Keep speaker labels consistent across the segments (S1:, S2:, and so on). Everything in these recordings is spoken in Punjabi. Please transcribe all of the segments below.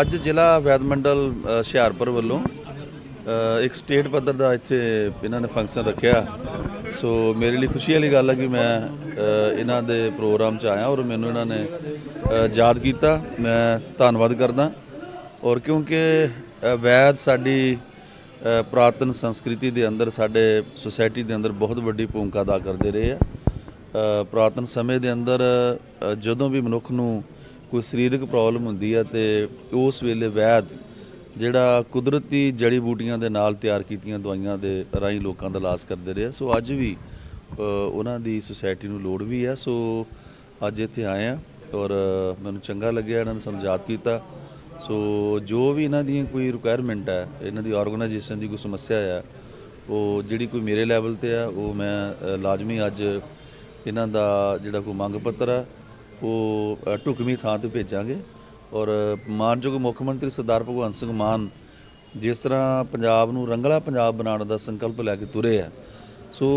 S1: ਅੱਜ ਜ਼ਿਲ੍ਹਾ ਵੈਦ ਮੰਡਲ ਹੁਸ਼ਿਆਰਪੁਰ ਵੱਲੋਂ ਇੱਕ ਸਟੇਟ ਪੱਧਰ ਦਾ ਇੱਥੇ ਇਹਨਾਂ ਨੇ ਫੰਕਸ਼ਨ ਰੱਖਿਆ। ਸੋ ਮੇਰੇ ਲਈ ਖੁਸ਼ੀ ਵਾਲੀ ਗੱਲ ਹੈ ਕਿ ਮੈਂ ਇਹਨਾਂ ਦੇ ਪ੍ਰੋਗਰਾਮ 'ਚ ਆਇਆ ਔਰ ਮੈਨੂੰ ਇਹਨਾਂ ਨੇ ਯਾਦ ਕੀਤਾ। ਮੈਂ ਧੰਨਵਾਦ ਕਰਦਾ। ਔਰ ਕਿਉਂਕਿ ਵੈਦ ਸਾਡੀ ਪ੍ਰਾਤਨ ਸੰਸਕ੍ਰਿਤੀ ਦੇ ਅੰਦਰ, ਸਾਡੇ ਸੁਸਾਇਟੀ ਦੇ ਅੰਦਰ ਬਹੁਤ ਵੱਡੀ ਭੂਮਿਕਾ ਅਦਾ ਕਰਦੇ ਰਹੇ ਆ। ਪੁਰਾਤਨ ਸਮੇਂ ਦੇ ਅੰਦਰ ਜਦੋਂ ਵੀ ਮਨੁੱਖ ਨੂੰ ਕੋਈ ਸਰੀਰਕ ਪ੍ਰੋਬਲਮ ਹੁੰਦੀ ਹੈ ਤੇ ਉਸ ਵੇਲੇ ਵੈਦ ਜਿਹੜਾ ਕੁਦਰਤੀ ਜੜੀ ਬੂਟੀਆਂ ਦੇ ਨਾਲ ਤਿਆਰ ਕੀਤੀਆਂ ਦਵਾਈਆਂ ਦੇ ਰਾਹੀਂ ਲੋਕਾਂ ਦਾ ਇਲਾਜ ਕਰਦੇ ਰਹੇ ਸੋ ਅੱਜ ਵੀ ਉਹਨਾਂ ਦੀ ਸੁਸਾਇਟੀ ਨੂੰ ਲੋੜ ਵੀ ਹੈ ਸੋ ਅੱਜ ਇੱਥੇ ਆਏ ਆ ਔਰ ਮੈਨੂੰ ਚੰਗਾ ਲੱਗਿਆ ਇਹਨਾਂ ਨੇ ਸਮਝਾਤ ਕੀਤਾ। ਸੋ ਜੋ ਵੀ ਇਹਨਾਂ ਦੀ ਕੋਈ ਰਿਕੁਆਇਰਮੈਂਟ ਹੈ ਇਹਨਾਂ ਦੀ ਆਰਗੇਨਾਈਜੇਸ਼ਨ ਦੀ ਕੋਈ ਸਮੱਸਿਆ ਆ, ਉਹ ਜਿਹੜੀ ਕੋਈ ਮੇਰੇ ਲੈਵਲ ਤੇ ਆ, ਉਹ ਮੈਂ ਲਾਜ਼ਮੀ ਅੱਜ ਇਹਨਾਂ ਦਾ ਜਿਹੜਾ ਕੋਈ ਮੰਗ ਪੱਤਰ ਹੈ ਉਹ ਅ, ਢੁਕਵੀਂ ਥਾਂ ਤੇ ਭੇਜਾਂਗੇ। ਔਰ ਮਾਨਯੋਗ ਮੁੱਖ ਮੰਤਰੀ ਸਰਦਾਰ ਭਗਵੰਤ ਸਿੰਘ ਮਾਨ ਜਿਸ ਤਰ੍ਹਾਂ ਪੰਜਾਬ ਨੂੰ ਰੰਗਲਾ ਪੰਜਾਬ ਬਣਾਉਣ ਦਾ ਸੰਕਲਪ ਲੈ ਕੇ ਤੁਰੇ ਆ ਸੋ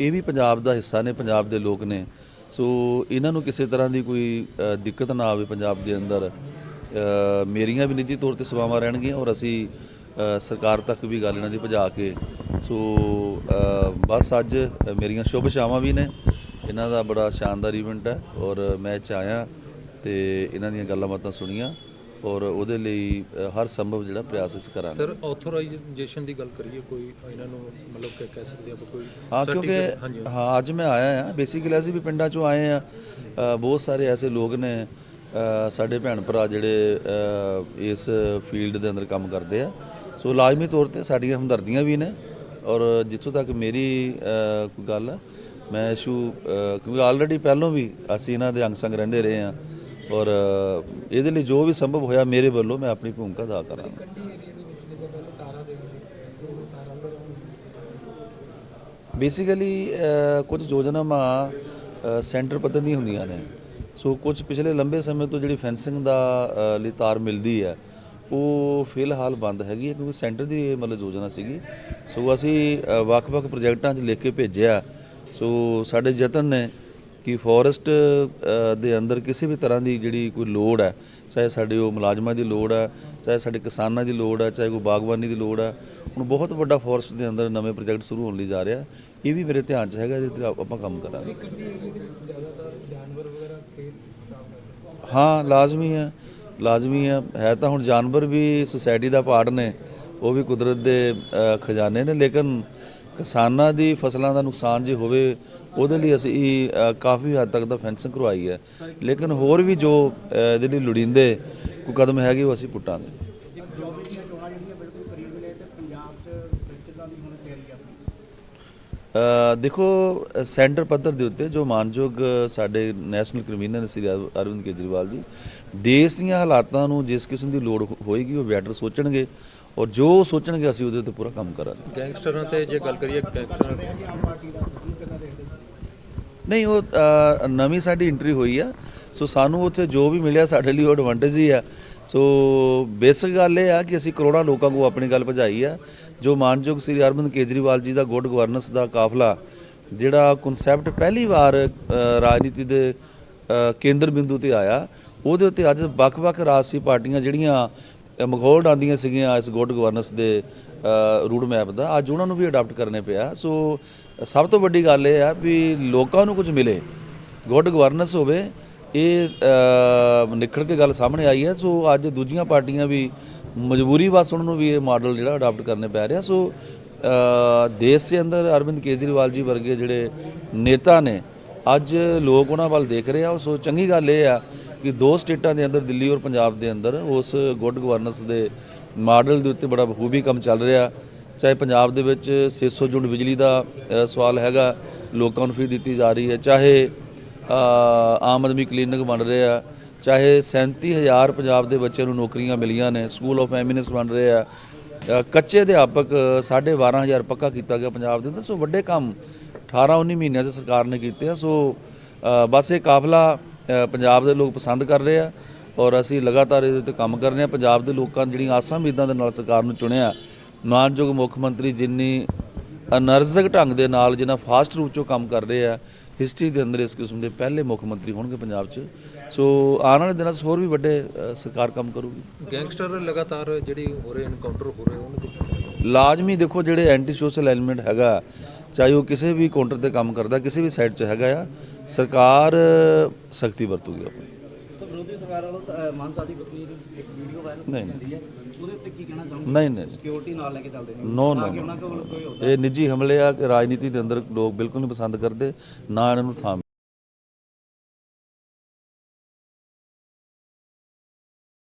S1: ਇਹ ਵੀ ਪੰਜਾਬ ਦਾ ਹਿੱਸਾ ਨੇ ਪੰਜਾਬ ਦੇ ਲੋਕ ਨੇ। ਸੋ ਇਹਨਾਂ ਨੂੰ ਕਿਸੇ ਤਰ੍ਹਾਂ ਦੀ ਕੋਈ ਦਿੱਕਤ ਨਾ ਆਵੇ ਪੰਜਾਬ ਦੇ ਅੰਦਰ। ਮੇਰੀਆਂ ਵੀ ਨਿੱਜੀ ਤੌਰ ਤੇ ਸੇਵਾਵਾਂ ਰਹਿਣਗੀਆਂ ਔਰ ਅਸੀਂ ਸਰਕਾਰ ਤੱਕ ਵੀ ਗੱਲ ਇਹਨਾਂ ਦੀ ਭਜਾ ਕੇ ਸੋ ਬਸ ਅੱਜ ਮੇਰੀਆਂ ਸ਼ੁਭ ਸ਼ਾਮਾਂ ਵੀ ਨੇ। ਇਹਨਾਂ ਦਾ ਬੜਾ ਸ਼ਾਨਦਾਰ ਇਵੈਂਟ ਹੈ ਔਰ ਮੈਂ 'ਚ ਆਇਆ ਤੇ ਇਹਨਾਂ ਦੀਆਂ ਗੱਲਾਂ ਬਾਤਾਂ ਸੁਣੀਆਂ ਔਰ ਉਹਦੇ ਲਈ ਹਰ ਸੰਭਵ ਜਿਹੜਾ ਪ੍ਰਯਾਸ ਅਸੀਂ ਕਰਾਂਗੇ।
S2: ਸਰ ਆਥੋਰਾਈਜੇਸ਼ਨ ਦੀ ਗੱਲ ਕਰੀਏ ਕੋਈ ਇਹਨਾਂ ਨੂੰ ਮਤਲਬ ਕਿ ਕਹਿ ਸਕਦੇ ਆਪਾਂ ਕੋਈ
S1: ਹਾਂ ਕਿਉਂਕਿ ਹਾਂ ਅੱਜ ਮੈਂ ਆਇਆ ਆ ਬੇਸਿਕਲੀ ਅਸੀਂ ਵੀ ਪਿੰਡਾਂ ਚੋਂ ਆਏ ਆ ਬਹੁਤ ਸਾਰੇ ਐਸੇ ਲੋਕ ਨੇ ਸਾਡੇ ਭੈਣ ਭਰਾ ਜਿਹੜੇ ਇਸ ਫੀਲਡ ਦੇ ਅੰਦਰ ਕੰਮ ਕਰਦੇ ਆ। ਸੋ ਲਾਜ਼ਮੀ ਤੌਰ ਤੇ ਸਾਡੀਆਂ ਹਮਦਰਦੀਆਂ ਵੀ ਨੇ ਔਰ ਜਿੱਥੋਂ ਤੱਕ ਮੇਰੀ ਗੱਲ ਹੈ ਮੈਂ ਇਸ਼ੂ ਕਿਉਂਕਿ ਆਲਰੇਡੀ ਪਹਿਲਾਂ ਵੀ ਅਸੀਂ ਇਹਨਾਂ ਦੇ ਅੰਗ ਸੰਗ ਰਹਿੰਦੇ ਰਹੇ ਹਾਂ ਔਰ ਇਹਦੇ ਲਈ ਜੋ ਵੀ ਸੰਭਵ ਹੋਇਆ ਮੇਰੇ ਵੱਲੋਂ ਮੈਂ ਆਪਣੀ ਭੂਮਿਕਾ ਅਦਾ ਕਰਾਂਗਾ। ਬੇਸਿਕਲੀ ਕੁਝ ਯੋਜਨਾਵਾਂ ਸੈਂਟਰ ਪੱਧਰ ਦੀਆਂ ਹੁੰਦੀਆਂ ਨੇ। ਸੋ ਕੁਝ ਪਿਛਲੇ ਲੰਬੇ ਸਮੇਂ ਤੋਂ ਜਿਹੜੀ ਫੈਂਸਿੰਗ ਦਾ ਲਈ ਤਾਰ ਮਿਲਦੀ ਹੈ, ਉਹ ਫਿਲਹਾਲ ਬੰਦ ਹੈਗੀ ਹੈ ਕਿਉਂਕਿ ਸੈਂਟਰ ਦੀ ਇਹ ਮਤਲਬ ਯੋਜਨਾ ਸੀਗੀ। ਸੋ ਅਸੀਂ ਵੱਖ-ਵੱਖ ਪ੍ਰੋਜੈਕਟਾਂ 'ਚ ਲਿਖ ਕੇ ਭੇਜਿਆ। ਸੋ ਸਾਡੇ ਯਤਨ ਨੇ ਕਿ ਫੋਰੈਸਟ ਦੇ ਅੰਦਰ ਕਿਸੇ ਵੀ ਤਰ੍ਹਾਂ ਦੀ ਜਿਹੜੀ ਕੋਈ ਲੋੜ ਹੈ, ਚਾਹੇ ਸਾਡੇ ਉਹ ਮੁਲਾਜ਼ਮਾਂ ਦੀ ਲੋੜ ਹੈ, ਚਾਹੇ ਸਾਡੇ ਕਿਸਾਨਾਂ ਦੀ ਲੋੜ ਹੈ, ਚਾਹੇ ਕੋਈ ਬਾਗਬਾਨੀ ਦੀ ਲੋੜ ਹੈ, ਹੁਣ ਬਹੁਤ ਵੱਡਾ ਫੋਰੈਸਟ ਦੇ ਅੰਦਰ ਨਵੇਂ ਪ੍ਰੋਜੈਕਟ ਸ਼ੁਰੂ ਹੋਣ ਲਈ ਜਾ ਰਿਹਾ ਇਹ ਵੀ ਮੇਰੇ ਧਿਆਨ 'ਚ ਹੈਗਾ, ਇਹਦੇ ਤੇ ਆਪਾਂ ਕੰਮ ਕਰਾਂਗੇ। ਹਾਂ, ਲਾਜ਼ਮੀ ਹੈ ਲਾਜ਼ਮੀ ਹੈ। ਹੈ ਤਾਂ ਹੁਣ ਜਾਨਵਰ ਵੀ ਸੁਸਾਇਟੀ ਦਾ ਪਾਰਟ ਨੇ, ਉਹ ਵੀ ਕੁਦਰਤ ਦੇ ਖਜ਼ਾਨੇ ਨੇ, ਲੇਕਿਨ ਕਿਸਾਨਾਂ ਦੀ ਫਸਲਾਂ ਦਾ ਨੁਕਸਾਨ ਜੇ ਹੋਵੇ ਉਹਦੇ ਲਈ ਅਸੀਂ ਕਾਫੀ ਹੱਦ ਤੱਕ ਦਾ ਫੈਂਸਿੰਗ ਕਰਵਾਈ ਹੈ। ਲੇਕਿਨ ਹੋਰ ਵੀ ਜੋ ਇਹਦੇ ਲਈ ਲੋੜੀਂਦੇ ਕੋਈ ਕਦਮ ਹੈਗੇ ਉਹ ਅਸੀਂ ਪੁੱਟਾਂਗੇ। ਅ, ਦੇਖੋ ਸੈਂਟਰ ਪੱਧਰ ਦੇ ਉੱਤੇ ਜੋ ਮਾਨਯੋਗ ਸਾਡੇ ਨੈਸ਼ਨਲ ਕ੍ਰਿਮੀਨਲ ਸ੍ਰੀ ਅਰ- ਅਰਵਿੰਦ ਕੇਜਰੀਵਾਲ ਜੀ ਦੇਸ਼ ਦੀਆਂ ਹਾਲਾਤਾਂ ਨੂੰ ਜਿਸ ਕਿਸਮ ਦੀ ਲੋੜ ਹੋਏਗੀ ਉਹ ਬੈਟਰ ਸੋਚਣਗੇ ਔਰ ਜੋ ਸੋਚਣਗੇ ਅਸੀਂ ਉਹਦੇ ਉੱਤੇ ਪੂਰਾ ਕੰਮ ਕਰਾਂਗੇ।
S2: ਗੈਂਗਸਟਰਾਂ ਤੇ ਜੇ ਗੱਲ ਕਰੀਏ ਗੈਂਗਸਟਰਾਂ
S1: ਨਹੀਂ ਉਹ ਨਵੀਂ ਸਾਡੀ ਐਂਟਰੀ ਹੋਈ ਆ ਸੋ ਸਾਨੂੰ ਉੱਥੇ ਜੋ ਵੀ ਮਿਲਿਆ ਸਾਡੇ ਲਈ ਉਹ ਐਡਵਾਂਟੇਜ ਹੀ ਆ। ਸੋ ਬੇਸਿਕ ਗੱਲ ਇਹ ਆ ਕਿ ਅਸੀਂ ਕਰੋੜਾਂ ਲੋਕਾਂ ਨੂੰ ਆਪਣੀ ਗੱਲ ਭਜਾਈ ਆ। ਜੋ ਮਾਨਯੋਗ ਸ੍ਰੀ ਅਰਵਿੰਦ ਕੇਜਰੀਵਾਲ ਜੀ ਦਾ ਗੁੱਡ ਗਵਰਨੈਂਸ ਦਾ ਕਾਫਲਾ ਜਿਹੜਾ ਕਨਸੈਪਟ ਪਹਿਲੀ ਵਾਰ ਰਾਜਨੀਤੀ ਦੇ ਕੇਂਦਰ ਬਿੰਦੂ ਤੇ ਆਇਆ ਉਹਦੇ ਉੱਤੇ ਅੱਜ ਵੱਖ-ਵੱਖ ਰਾਜਸੀ ਪਾਰਟੀਆਂ ਜਿਹੜੀਆਂ ਅ, ਮਖੌਲ ਡਾਂਦੀਆਂ ਸੀਗੀਆਂ ਇਸ ਗੁੱਡ ਗਵਰਨੈਂਸ ਦੇ ਰੂਟ ਮੈਪ ਦਾ ਅੱਜ ਉਹਨਾਂ ਨੂੰ ਵੀ ਅਡਾਪਟ ਕਰਨੇ ਪਿਆ। ਸੋ ਸਭ ਤੋਂ ਵੱਡੀ ਗੱਲ ਇਹ ਆ ਵੀ ਲੋਕਾਂ ਨੂੰ ਕੁਝ ਮਿਲੇ ਗੁੱਡ ਗਵਰਨੈਂਸ ਹੋਵੇ ਇਹ ਅ, ਕੇ ਗੱਲ ਸਾਹਮਣੇ ਆਈ ਹੈ ਸੋ ਅੱਜ ਦੂਜੀਆਂ ਪਾਰਟੀਆਂ ਵੀ ਮਜਬੂਰੀ ਵਸ ਉਹਨਾਂ ਨੂੰ ਵੀ ਇਹ ਮਾਡਲ ਜਿਹੜਾ ਅਡਾਪਟ ਕਰਨੇ ਪੈ ਰਿਹਾ। ਸੋ ਦੇਸ਼ ਦੇ ਅੰਦਰ ਅਰਵਿੰਦ ਕੇਜਰੀਵਾਲ ਜੀ ਵਰਗੇ ਜਿਹੜੇ ਨੇਤਾ ਨੇ ਅੱਜ ਲੋਕ ਉਹਨਾਂ ਵੱਲ ਦੇਖ ਰਹੇ ਆ। ਸੋ ਚੰਗੀ ਗੱਲ ਇਹ ਆ ਕਿ ਦੋ ਸਟੇਟਾਂ ਦੇ ਅੰਦਰ ਦਿੱਲੀ ਔਰ ਪੰਜਾਬ ਦੇ ਅੰਦਰ ਉਸ ਗੁੱਡ ਗਵਰਨੈਂਸ ਦੇ ਮਾਡਲ ਦੇ ਉੱਤੇ ਬੜਾ ਬਖੂਬੀ ਕੰਮ ਚੱਲ ਰਿਹਾ। ਚਾਹੇ ਪੰਜਾਬ ਦੇ ਵਿੱਚ 600 ਯੂਨਿਟ ਬਿਜਲੀ ਦਾ ਸਵਾਲ ਹੈਗਾ ਲੋਕਾਂ ਨੂੰ ਫ੍ਰੀ ਦਿੱਤੀ ਜਾ ਰਹੀ ਹੈ ਚਾਹੇ ਆਮ ਆਦਮੀ ਕਲੀਨਿਕ ਬਣ ਰਹੇ ਆ। ਚਾਹੇ 37000 ਪੰਜਾਬ ਦੇ ਬੱਚਿਆਂ ਨੂੰ ਨੌਕਰੀਆਂ ਮਿਲੀਆਂ ਨੇ ਸਕੂਲ ਆਫ ਐਮਿਨੈਂਸ ਬਣ ਰਹੇ ਆ। ਕੱਚੇ ਅਧਿਆਪਕ 12500 ਪੱਕਾ ਕੀਤਾ ਗਿਆ ਪੰਜਾਬ ਦੇ ਅੰਦਰ। ਸੋ ਵੱਡੇ ਕੰਮ 18 19 ਮਹੀਨਿਆਂ 'ਚ ਸਰਕਾਰ ਨੇ ਕੀਤੇ ਆ। ਸੋ ਬਸ ਇਹ ਕਾਫਲਾ ਪੰਜਾਬ ਦੇ ਲੋਕ ਪਸੰਦ ਕਰ ਰਹੇ ਆ ਔਰ ਅਸੀਂ ਲਗਾਤਾਰ ਇਹਦੇ ਤੇ ਕੰਮ ਕਰ ਰਹੇ ਆ। ਪੰਜਾਬ ਦੇ ਲੋਕਾਂ ਨੇ ਜਿਹੜੀਆਂ ਆਸਾਂ ਉਮੀਦਾਂ ਦੇ ਨਾਲ ਸਰਕਾਰ ਨੂੰ ਚੁਣਿਆ, ਮਾਨਯੋਗ ਮੁੱਖ ਮੰਤਰੀ ਜਿੰਨੀ ਅਨਰਜ਼ਕ ਢੰਗ ਦੇ ਨਾਲ, ਜਿੰਨਾ ਫਾਸਟ ਰੂਪ ਚੋਂ ਕੰਮ ਕਰ ਰਹੇ ਆ ਹਿਸਟਰੀ ਦੇ ਅੰਦਰ ਇਸ ਕਿਸਮ ਦੇ ਪਹਿਲੇ ਮੁੱਖ ਮੰਤਰੀ ਹੋਣਗੇ ਪੰਜਾਬ 'ਚ। ਸੋ ਆਉਣ ਵਾਲੇ ਦਿਨਾਂ 'ਚ ਹੋਰ ਵੀ ਵੱਡੇ ਸਰਕਾਰ ਕੰਮ ਕਰੂਗੀ।
S2: ਗੈਂਗਸਟਰ ਲਗਾਤਾਰ ਜਿਹੜੀ ਹੋ ਰਹੇ ਐਨਕਾਊਂਟਰ ਹੋ ਰਹੇ ਉਹਨਾਂ ਦੀ
S1: ਲਾਜ਼ਮੀ ਦੇਖੋ ਜਿਹੜੇ ਐਂਟੀ ਸੋਸ਼ਲ ਐਲੀਮੈਂਟ ਹੈਗਾ ਚਾਹੇ ਉਹ ਕਿਸੇ ਵੀ ਕਾਊਂਟਰ ਤੇ ਕੰਮ ਕਰਦਾ ਕਿਸੇ ਵੀ ਸਾਈਡ 'ਚ ਹੈਗਾ ਆ ਸਰਕਾਰ ਸਖਤੀ ਵਰਤੂਗੀ ਆਪਣੀ।
S3: ਵਿਰੋਧੀ ਸਰਕਾਰ ਵੱਲੋਂ ਤਾਂ ਮਾਨ ਸਾਹਿਬ ਦੀ ਇੱਕ ਵੀਡੀਓ ਵਾਇਰਲ
S1: ਨਹੀਂ।
S3: ਹੁੰਦੀ ਹੈ। ਉਹਦੇ ਉੱਤੇ ਕੀ ਕਹਿਣਾ ਚਾਹੁੰਦੇ
S1: ਨਹੀਂ ਨਹੀਂ।
S3: ਸਿਕਿਉਰਿਟੀ ਨਾਲ ਲੈ ਕੇ ਚੱਲਦੇ ਨੇ।
S1: ਨੋ ਨੋ
S3: ਕਿ ਉਹਨਾਂ ਕੋਲ ਕੋਈ
S1: ਇਹ ਨਿੱਜੀ ਹਮਲੇ ਆ ਕਿ ਰਾਜਨੀਤੀ ਦੇ ਅੰਦਰ ਲੋਕ ਬਿਲਕੁਲ ਨਹੀਂ ਪਸੰਦ ਕਰਦੇ ਨਾ ਇਹਨਾਂ ਨੂੰ ਥਾਂ